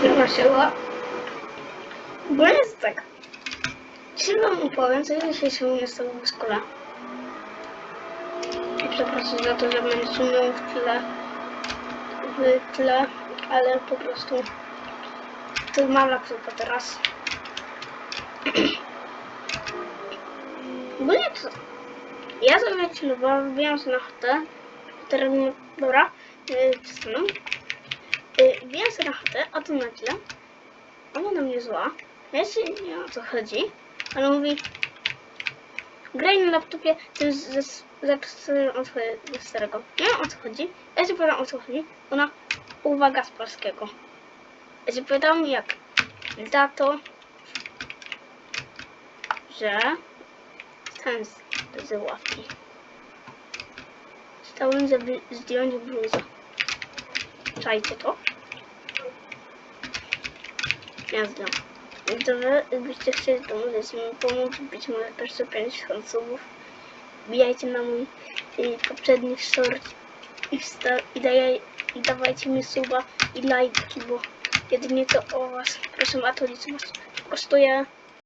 Prosiła. Bo jest tak. Dzisiaj wam opowiem, co dzisiaj się u mnie stało w szkole. Przepraszam za to, że będę sumiał w tle. W tle, ale po prostu to mam laptopa teraz. Bo nie co. Ja chillowałam, wbijam sobie na chatę. Teraz, dobra, yy, chatę, a tu nagle ona na mnie zła. Ja się nie wiem o co chodzi, ale mówi graj na laptopie tym ze, od starego. Nie wiem o co chodzi. Ja się pytam o co chodzi. Ona uwaga z polskiego. Ja się pytam jak za to, że ten z, łapki. Chciałem zdjąć bluzę. Czajcie to? Ja znam. To wy, gdybyście chcieli, możecie mi pomóc. Być może też 150 subów. Wbijajcie na mój y, poprzedni short i, i, daje, i dawajcie mi suba i lajki, bo jedynie to o was. Proszę, a to nic kosztuje